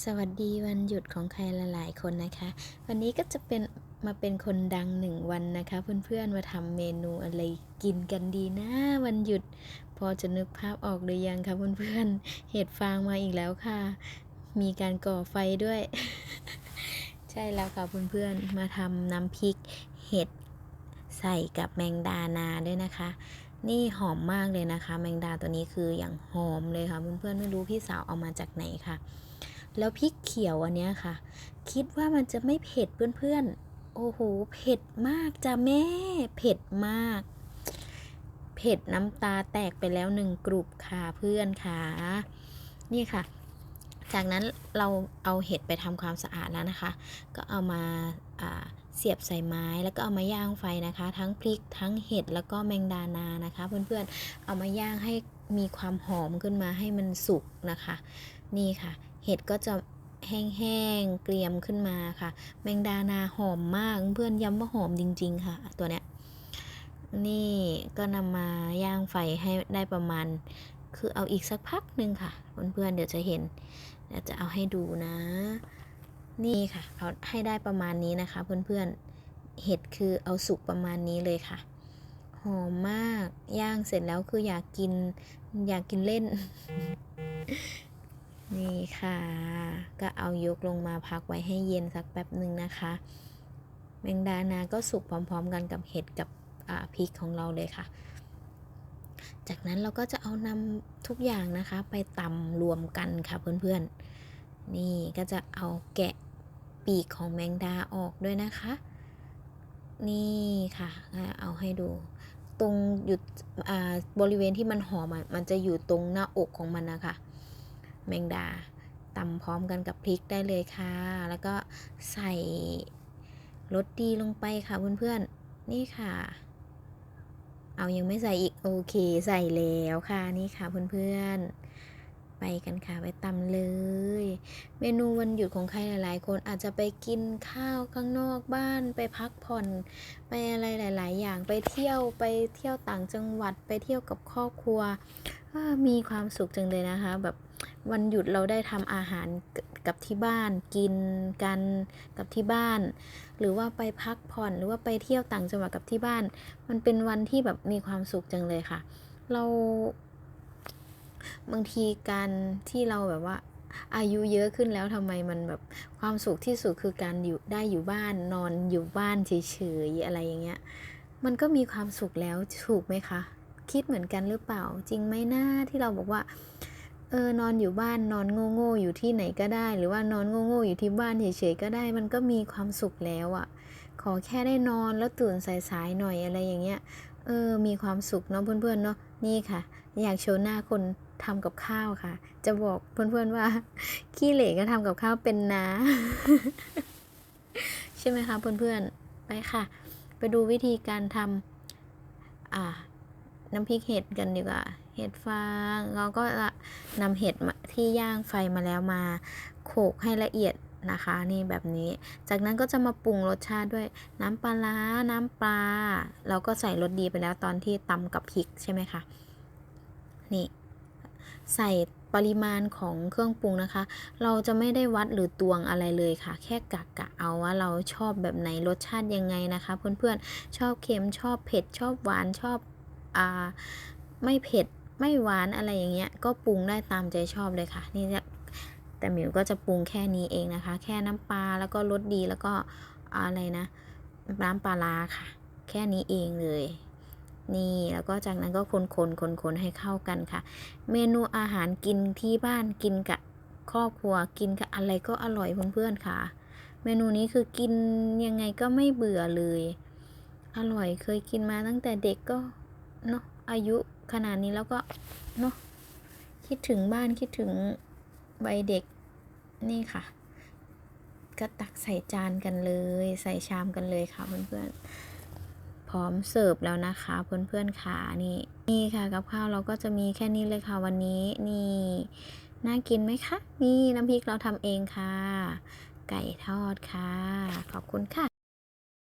สวัสดีวันหยุดของใครหลาย ๆ คนนะคะ วันนี้ก็จะเป็นมาเป็นคนดังหนึ่งวันนะคะ เพื่อน ๆ มาทำเมนูอะไรกินกันดีนะ วันหยุด พอจะนึกภาพออกหรือยังคะเพื่อน ๆ เห็ดฟางมาอีกแล้วค่ะ มีการก่อไฟด้วย ใช่แล้วค่ะเพื่อน ๆ มาทำน้ำพริกเห็ดใส่กับแมงดานาด้วยนะคะนี่หอมมากเลยนะคะ แมงดาตัวนี้คืออย่างหอมเลยค่ะเพื่อนๆไม่รู้พี่สาวเอามาจากไหนค่ะ แล้วพริกเขียวอันเนี้ยค่ะ คิดว่ามันจะไม่เผ็ดเพื่อนๆ โอ้โห เผ็ดมากจ้ะแม่ เผ็ดมาก เผ็ดน้ำตาแตกไปแล้วหนึ่งกรุบค่ะเพื่อนค่ะ นี่ค่ะ จากนั้นเราเอาเห็ดไปทำความสะอาดแล้วนะคะ ก็เอามาาเสียบใส่ไม้แล้วก็เอามาย่างไฟนะคะ ทั้งพริกทั้งเห็ดแล้วก็แมงดานานะคะ เพื่อนๆ เอามาย่างให้มีความหอมขึ้นมาให้มันสุกนะคะ นี่ค่ะ เห็ดก็จะแห้งๆ เกรียมขึ้นมาค่ะ แมงดานาหอมมากเพื่อนย้ำว่าหอมจริง ๆ ค่ะ ตัวเนี้ย นี่ก็นำมาย่างไฟให้ได้ประมาณ คือเอาอีกสักพักหนึ่งค่ะ เพื่อนๆ เดี๋ยวจะเห็นเดี๋ยวจะเอาให้ดูนะ นี่ค่ะเอาให้ได้ประมาณนี้นะคะ เพื่อนๆ เห็ดคือเอาสุกประมาณนี้เลยค่ะ หอมมาก ย่างเสร็จแล้วคืออยากกิน อยากกินเล่น นี่ค่ะ ก็เอายกลงมาพักไว้ให้เย็นสักแป๊บหนึ่งนะคะ แมงดานาก็สุกพร้อมๆกันกับเห็ดกับพริกของเราเลยค่ะ จากนั้นเราก็จะเอานำทุกอย่างนะคะ ไปตำรวมกันค่ะเพื่อนๆ นี่ก็จะเอาแกะปีกของแมงดาออกด้วยนะคะ นี่ค่ะ เอาให้ดูตรงอยู่บริเวณที่มันหอมมันจะอยู่ตรงหน้าอกของมันนะคะ แมงดาตำพร้อมกันกับพริกได้เลยค่ะ แล้วก็ใส่รสดีลงไปค่ะเพื่อนๆ นี่ค่ะ เอายังไม่ใส่อีกโอเคใส่แล้วค่ะนี่ค่ะเพื่อนๆ ไปกันค่ะไปตำเลย เมนูวันหยุดของใครหลาย ๆ คนอาจจะไปกินข้าวข้างนอกบ้านไปพักผ่อน ไปอะไรหลาย ๆ อย่างไปเที่ยวไปเที่ยวต่างจังหวัดไปเที่ยวกับครอบครัวมีความสุขจังเลยนะคะแบบ วันหยุดเราได้ทำอาหารกับที่บ้านกินกันกับที่บ้าน หรือว่าไปพักผ่อนหรือว่าไปเที่ยวต่างจังหวัดกับที่บ้าน มันเป็นวันที่แบบมีความสุขจังเลยค่ะ เราบางทีการที่เราแบบว่าอายุเยอะขึ้นแล้วทำไมมันแบบความสุขที่สุดคือการอยู่ได้อยู่บ้านนอนอยู่บ้านเฉยๆอะไรอย่างเงี้ย มันก็มีความสุขแล้วถูกไหมคะ คิดเหมือนกันหรือเปล่า จริงไหมหน้าที่เราบอกว่า เออนอนอยู่บ้านนอนโง่ๆอยู่ที่ไหนก็ได้ หรือว่านอนโง่ๆอยู่ที่บ้านเฉยๆก็ได้ มันก็มีความสุขแล้วอะ่ะ ขอแค่ได้นอนแล้วตื่นสายๆหน่อยอะไรอย่างเงี้ยเออมีความสุขเนาะเพื่อนๆเนาะนี่ค่ะ อยากโชว์หน้าคนทำกับข้าวค่ะ จะบอกเพื่อนๆว่าขี้เหล่ก็ทำกับข้าวเป็นนะใช่ไหมคะเพื่อนๆไปค่ะ ไปดูวิธีการทำอ่าน้ำพริกเห็ดกันดีกว่า เห็ดฟางเราก็นำเห็ดที่ย่างไฟมาแล้วมาโขกให้ละเอียดนะคะนี่แบบนี้ จากนั้นก็จะมาปรุงรสชาติด้วยน้ำปลาร้าน้ำปลาเราก็ใส่รสดีไปแล้วตอนที่ตำกับพริกใช่ไหมคะนี่ใส่ปริมาณของเครื่องปรุงนะคะ เราจะไม่ได้วัดหรือตวงอะไรเลยค่ะ แค่กะกะเอาว่าเราชอบแบบไหนรสชาติยังไงนะคะ เพื่อนๆชอบเค็มชอบเผ็ดชอบหวานชอบอ่าไม่เผ็ด ไม่หวานอะไรอย่างเงี้ยก็ปรุงได้ตามใจชอบเลยค่ะนี่แต่หมิวก็จะปรุงแค่นี้เองนะคะ แค่น้ำปลาแล้วก็รสดีแล้วก็อะไรนะน้ำปลาลาค่ะ แค่นี้เองเลยนี่แล้วก็จากนั้นก็คนคนคนคนให้เข้ากันค่ะ เมนูอาหารกินที่บ้านกินกับครอบครัวกินกับอะไรก็อร่อยเพื่อนๆค่ะ เมนูนี้คือกินยังไงก็ไม่เบื่อเลย อร่อยเคยกินมาตั้งแต่เด็กก็ เนาะอายุขนาดนี้แล้วก็เนาะคิดถึงบ้านคิดถึงใบเด็กนี่ค่ะ ก็ตักใส่จานกันเลย ใส่ชามกันเลยค่ะเพื่อนๆ พร้อมเสิร์ฟแล้วนะคะเพื่อนๆค่ะนี่นี่ค่ะกับข้าวเราก็จะมีแค่นี้เลยค่ะวันนี้นี่น่ากินไหมคะ นี่น้ำพริกเราทำเองค่ะ ไก่ทอดค่ะ ขอบคุณค่ะ